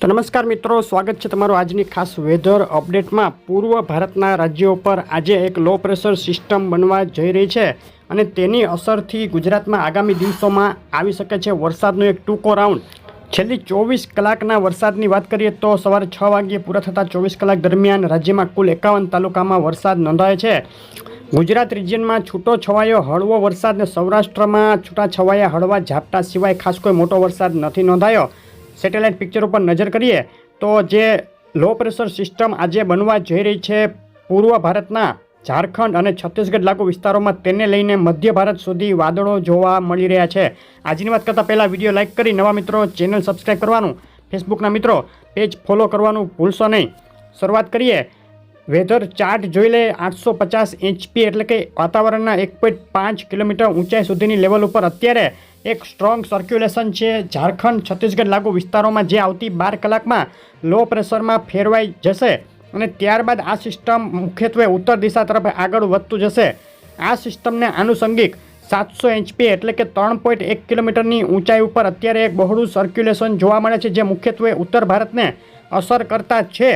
તો નમસ્કાર મિત્રો, સ્વાગત છે તમારું આજની ખાસ વેધર અપડેટમાં. પૂર્વ ભારતના રાજ્યો પર આજે એક લો પ્રેશર સિસ્ટમ બનવા જઈ રહી છે અને તેની અસરથી ગુજરાતમાં આગામી દિવસોમાં આવી શકે છે વરસાદનો એક ટૂંકો રાઉન્ડ. છેલ્લી ચોવીસ કલાકના વરસાદની વાત કરીએ તો સવારે છ વાગ્યે પૂરા થતા ચોવીસ કલાક દરમિયાન રાજ્યમાં કુલ એકાવન તાલુકામાં વરસાદ નોંધાયો છે. ગુજરાત રિજિયનમાં છૂટો છવાયો, હળવો વરસાદ ને સૌરાષ્ટ્રમાં છૂટા છવાયા હળવા ઝાપટા સિવાય ખાસ કોઈ મોટો વરસાદ નથી નોંધાયો. સેટેલાઇટ પિક્ચર ઉપર નજર કરીએ તો જે લો પ્રેશર સિસ્ટમ આજે બનવા જઈ રહી છે પૂર્વ ભારતના ઝારખંડ અને છત્તીસગઢ લાગુ વિસ્તારોમાં તેને લઈને મધ્ય ભારત સુધી વાદળો જોવા મળી રહ્યા છે. આજની વાત કરતાં પહેલાં વીડિયો લાઇક કરી નવા મિત્રો ચેનલ સબસ્ક્રાઈબ કરવાનું. ફેસબુકના મિત્રો, પેજ ફોલો કરવાનું ભૂલશો નહીં. શરૂઆત કરીએ વેધર ચાર્ટ જોઈ લે, આઠસો પચાસ એચપી એટલે કે વાતાવરણના એક પોઈન્ટ પાંચ કિલોમીટર ઊંચાઈ સુધીની લેવલ ઉપર અત્યારે એક સ્ટ્રોંગ સર્ક્યુલેશન છે. ઝારખંડ, છત્તીસગઢ લાગુ વિસ્તારોમાં જે આવતી બાર કલાકમાં લો પ્રેશરમાં ફેરવાઈ જશે અને ત્યારબાદ આ સિસ્ટમ મુખ્યત્વે ઉત્તર દિશા તરફ આગળ વધતું જશે. આ સિસ્ટમને આનુષંગિક સાતસો એચપી એટલે કે ત્રણ પોઈન્ટ એક કિલોમીટરની ઊંચાઈ ઉપર અત્યારે એક બહોળું સર્ક્યુલેશન જોવા મળે છે, જે મુખ્યત્વે ઉત્તર ભારતને અસર કરતા છે.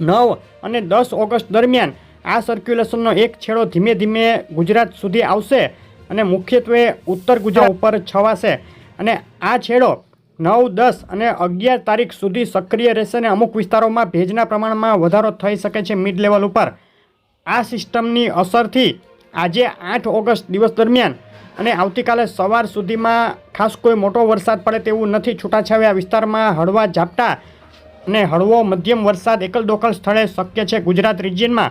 નવ અને દસ ઓગસ્ટ દરમિયાન આ સર્ક્યુલેશનનો એક છેડો ધીમે ધીમે ગુજરાત સુધી આવશે અને મુખ્યત્વે ઉત્તર ગુજરાત ઉપર છવાશે. અને આ છેડો નવ, દસ અને અગિયાર તારીખ સુધી સક્રિય રહેશે અને અમુક વિસ્તારોમાં ભેજના પ્રમાણમાં વધારો થઈ શકે છે મિડ લેવલ ઉપર. આ સિસ્ટમની અસરથી આજે આઠ ઓગસ્ટ દિવસ દરમિયાન અને આવતીકાલે સવાર સુધીમાં ખાસ કોઈ મોટો વરસાદ પડે તેવું નથી છૂટાછવાયા વિસ્તારમાં હળવા ઝાપટા અને હળવો મધ્યમ વરસાદ એકલદોકલ સ્થળે શક્ય છે ગુજરાત રિજિયનમાં.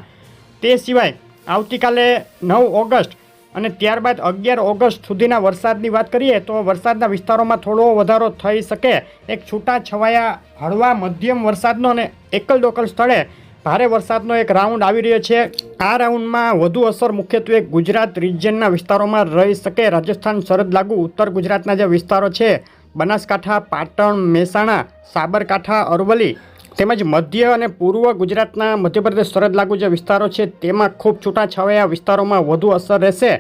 તે સિવાય આવતીકાલે નવ ઓગસ્ટ અને ત્યારબાદ અગિયાર ઓગસ્ટ સુધીના વરસાદની વાત કરીએ તો વરસાદના વિસ્તારોમાં થોડો વધારો થઈ શકે. એક છૂટા છવાયા હળવા મધ્યમ વરસાદનો અને એકલ દોકલ સ્થળે ભારે વરસાદનો એક રાઉન્ડ આવી રહ્યો છે. આ રાઉન્ડમાં વધુ અસર મુખ્યત્વે ગુજરાત રિજિયનના વિસ્તારોમાં રહી શકે. રાજસ્થાન સરહદ લાગુ, ઉત્તર ગુજરાતના જે વિસ્તારો છે બનાસકાંઠા, પાટણ, મહેસાણા, સાબરકાંઠા, અરવલ્લી તેમજ મધ્ય અને પૂર્વ ગુજરાતના મધ્યપ્રદેશ સરહદ લાગુ જે વિસ્તારો છે તેમાં ખૂબ છૂટાછવાયા વિસ્તારોમાં વધુ અસર રહેશે.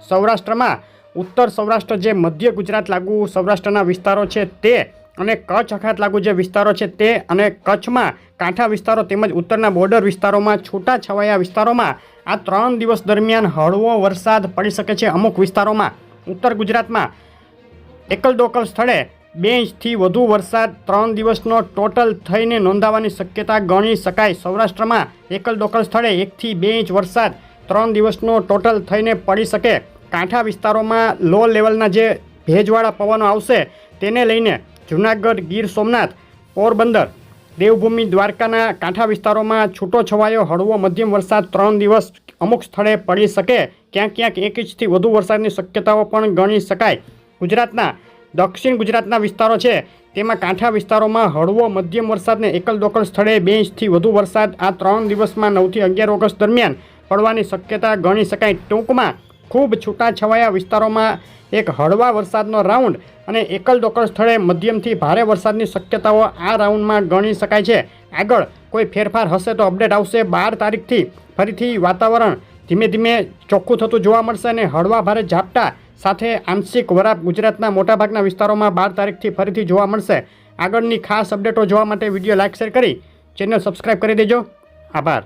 સૌરાષ્ટ્રમાં ઉત્તર સૌરાષ્ટ્ર જે મધ્ય ગુજરાત લાગુ સૌરાષ્ટ્રના વિસ્તારો છે તે અને કચ્છ અખાત લાગુ જે વિસ્તારો છે તે અને કચ્છમાં કાંઠા વિસ્તારો તેમજ ઉત્તરના બોર્ડર વિસ્તારોમાં છૂટાછવાયા વિસ્તારોમાં આ ત્રણ દિવસ દરમિયાન હળવો વરસાદ પડી શકે છે અમુક વિસ્તારોમાં. ઉત્તર ગુજરાતમાં એકલ દોકલ સ્થળે બે ઇંચથી વધુ વરસાદ ત્રણ દિવસનો ટોટલ થઈને નોંધાવાની શક્યતા ગણી શકાય. સૌરાષ્ટ્રમાં એકલ દોકલ સ્થળે એકથી બે ઇંચ વરસાદ ત્રણ દિવસનો ટોટલ થઈને પડી શકે. કાંઠા વિસ્તારોમાં લો લેવલના જે ભેજવાળા પવનો આવશે તેને લઈને જૂનાગઢ, ગીર સોમનાથ, પોરબંદર, દેવભૂમિ, દ્વારકાના કાંઠા વિસ્તારોમાં છૂટો છવાયો હળવો મધ્યમ વરસાદ ત્રણ દિવસ અમુક સ્થળે પડી શકે. ક્યાંક ક્યાંક એક ઇંચથી વધુ વરસાદની શક્યતાઓ પણ ગણી શકાય. ગુજરાતના, દક્ષિણ ગુજરાતના વિસ્તારો છે. તેમાં કાંઠા વિસ્તારોમાં હળવો મધ્યમ વરસાદને એકલ દોકલ સ્થળે બે ઇંચથી વધુ વરસાદ આ ત્રણ દિવસમાં નવથી અગિયાર ઓગસ્ટ દરમિયાન પડવાની શક્યતા ગણી શકાય. ટૂંકમાં, ખૂબ છૂટાછવાયા વિસ્તારોમાં એક હળવા વરસાદનો રાઉન્ડ અને એકલ દોકલ સ્થળે મધ્યમથી ભારે વરસાદની શક્યતાઓ આ રાઉન્ડમાં ગણી શકાય છે. આગળ કોઈ ફેરફાર હશે તો અપડેટ આવશે. બાર તારીખથી ફરીથી વાતાવરણ ધીમે ધીમે ચોખ્ખું થતું જોવા મળશે અને હળવા ભારે ઝાપટા સાથે આંશિક વરાપ ગુજરાતના મોટાભાગના વિસ્તારોમાં બાર તારીખથી ફરીથી જોવા મળશે. આગળની ખાસ અપડેટો જોવા માટે વીડિયો લાઇક, શેર કરી ચેનલ સબસ્ક્રાઈબ કરી દેજો. આભાર.